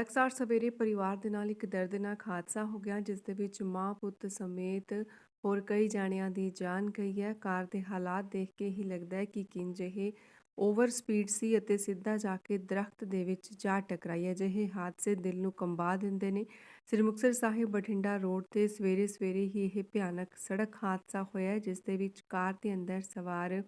ਅਕਸਰ ਸਵੇਰੇ ਪਰਿਵਾਰ ਦੇ ਨਾਲ ਇੱਕ ਦਰਦਨਾਕ ਹਾਦਸਾ ਹੋ ਗਿਆ, ਜਿਸ ਦੇ ਵਿੱਚ ਮਾਂ ਪੁੱਤ ਸਮੇਤ ਹੋਰ ਕਈ ਜਾਣਿਆਂ ਦੀ ਜਾਨ ਗਈ ਹੈ। ਕਾਰ ਦੇ ਹਾਲਾਤ ਦੇਖ ਕੇ ਹੀ ਲੱਗਦਾ ਹੈ ਕਿ ਕਿੰਜ ਇਹ ਓਵਰ ਸਪੀਡ ਸੀ ਅਤੇ ਸਿੱਧਾ ਜਾ ਕੇ ਦਰਖਤ ਦੇ ਵਿੱਚ ਜਾ ਟਕਰਾਈ ਹੈ। ਜਿਹੇ ਹਾਦਸੇ ਦਿਲ ਨੂੰ ਕੰਬਾ ਦਿੰਦੇ ਨੇ। ਸ੍ਰੀ ਮੁਕਤਸਰ ਸਾਹਿਬ ਬਠਿੰਡਾ ਰੋਡ ਤੇ ਸਵੇਰੇ ਸਵੇਰੇ ਹੀ ਇਹ ਭਿਆਨਕ ਸੜਕ ਹਾਦਸਾ ਹੋਇਆ ਜਿਸ ਦੇ ਵਿੱਚ ਕਾਰ ਦੇ ਅੰਦਰ ਸਵਾਰ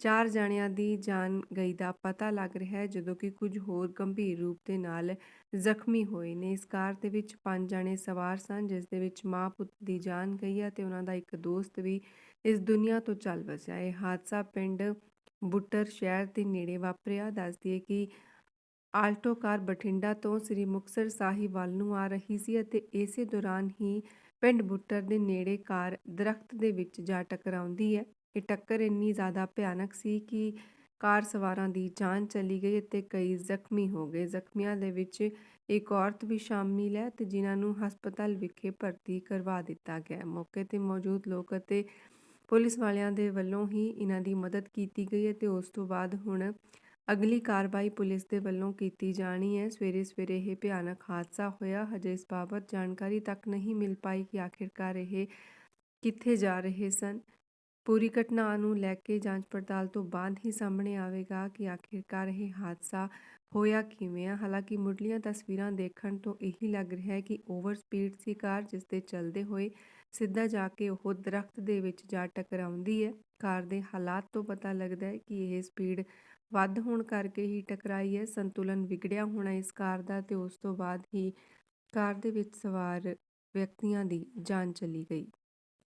ਚਾਰ ਜਣਿਆਂ ਦੀ ਜਾਨ ਗਈ ਦਾ ਪਤਾ ਲੱਗ ਰਿਹਾ ਹੈ, ਜਦੋਂ ਕਿ ਕੁਝ ਹੋਰ ਗੰਭੀਰ ਰੂਪ ਦੇ ਨਾਲ ਜ਼ਖਮੀ ਹੋਏ ਨੇ। ਇਸ ਕਾਰ ਦੇ ਵਿੱਚ ਪੰਜ ਜਣੇ ਸਵਾਰ ਸਨ, ਜਿਸ ਦੇ ਵਿੱਚ ਮਾਂ ਪੁੱਤ ਦੀ ਜਾਨ ਗਈ ਹੈ ਤੇ ਉਹਨਾਂ ਦਾ ਇੱਕ ਦੋਸਤ ਵੀ ਇਸ ਦੁਨੀਆ ਤੋਂ ਚੱਲ ਵਸਿਆ ਇਹ ਹਾਦਸਾ ਪਿੰਡ ਬੁੱਟਰ ਸ਼ਹਿਰ ਦੇ ਨੇੜੇ ਵਾਪਰਿਆ। ਦੱਸਦੀ ਹੈ ਕਿ ਆਲਟੋ ਕਾਰ ਬਠਿੰਡਾ ਤੋਂ ਸ੍ਰੀ ਮੁਕਤਸਰ ਸਾਹਿਬ ਵੱਲ ਨੂੰ ਆ ਰਹੀ ਸੀ ਅਤੇ ਇਸੇ ਦੌਰਾਨ ਹੀ ਪਿੰਡ ਬੁੱਟਰ ਦੇ ਨੇੜੇ ਕਾਰ ਦਰਖਤ ਦੇ ਵਿੱਚ ਜਾ ਟਕਰਾਉਂਦੀ ਹੈ। ਇਹ ਟੱਕਰ ਇੰਨੀ ਜ਼ਿਆਦਾ ਭਿਆਨਕ ਸੀ ਕਿ ਕਾਰ ਸਵਾਰਾਂ ਦੀ ਜਾਨ ਚਲੀ ਗਈ ਅਤੇ ਕਈ ਜ਼ਖਮੀ ਹੋ ਗਏ। ਜ਼ਖਮੀਆਂ ਦੇ ਵਿੱਚ ਇੱਕ ਔਰਤ ਵੀ ਸ਼ਾਮਿਲ ਹੈ ਤੇ ਜਿਨ੍ਹਾਂ ਨੂੰ ਹਸਪਤਾਲ ਵਿਖੇ ਭਰਤੀ ਕਰਵਾ ਦਿੱਤਾ ਗਿਆ। ਮੌਕੇ ਤੇ ਮੌਜੂਦ ਲੋਕ ਅਤੇ ਪੁਲਿਸ ਵਾਲਿਆਂ ਦੇ ਵੱਲੋਂ ਹੀ ਇਹਨਾਂ ਦੀ ਮਦਦ ਕੀਤੀ ਗਈ ਹੈ ਤੇ ਉਸ ਤੋਂ ਬਾਅਦ ਹੁਣ ਅਗਲੀ ਕਾਰਵਾਈ ਪੁਲਿਸ ਦੇ ਵੱਲੋਂ ਕੀਤੀ ਜਾਣੀ ਹੈ। ਸਵੇਰੇ ਸਵੇਰੇ ਇਹ ਭਿਆਨਕ ਹਾਦਸਾ ਹੋਇਆ। ਹਜੇ ਇਸ ਬਾਬਤ ਜਾਣਕਾਰੀ ਤੱਕ ਨਹੀਂ ਮਿਲ ਪਾਈ ਕਿ ਆਖਿਰਕਾਰ ਇਹ ਕਿੱਥੇ ਜਾ ਰਹੇ ਸਨ। ਪੂਰੀ ਘਟਨਾ ਨੂੰ ਲੈ ਕੇ ਜਾਂਚ ਪੜਤਾਲ ਤੋਂ ਬਾਅਦ ਹੀ ਸਾਹਮਣੇ ਆਵੇਗਾ ਕਿ ਆਖਿਰਕਾਰ ਇਹ ਹਾਦਸਾ ਹੋਇਆ ਕਿਵੇਂ ਆ। ਹਾਲਾਂਕਿ ਮੁੱਢਲੀਆਂ ਤਸਵੀਰਾਂ ਦੇਖਣ ਤੋਂ ਇਹੀ ਲੱਗ ਰਿਹਾ ਹੈ ਕਿ ਓਵਰ ਸਪੀਡ ਸੀ ਕਾਰ ਜਿਸ ਦੇ ਚੱਲਦੇ ਹੋਏ ਸਿੱਧਾ ਜਾ ਕੇ ਉਹ ਦਰਖਤ ਦੇ ਵਿੱਚ ਜਾ ਟਕਰਾਉਂਦੀ ਹੈ। ਕਾਰ ਦੇ ਹਾਲਾਤ ਤੋਂ ਪਤਾ ਲੱਗਦਾ ਹੈ ਕਿ ਇਹ ਸਪੀਡ ਵੱਧ ਹੋਣ ਕਰਕੇ ਹੀ ਟਕਰਾਈ ਹੈ। ਸੰਤੁਲਨ ਵਿਗੜਿਆ ਹੋਣਾ ਇਸ ਕਾਰ ਦਾ ਤੇ ਉਸ ਤੋਂ ਬਾਅਦ ਹੀ ਕਾਰ ਦੇ ਵਿੱਚ ਸਵਾਰ ਵਿਅਕਤੀਆਂ ਦੀ ਜਾਨ ਚਲੀ ਗਈ।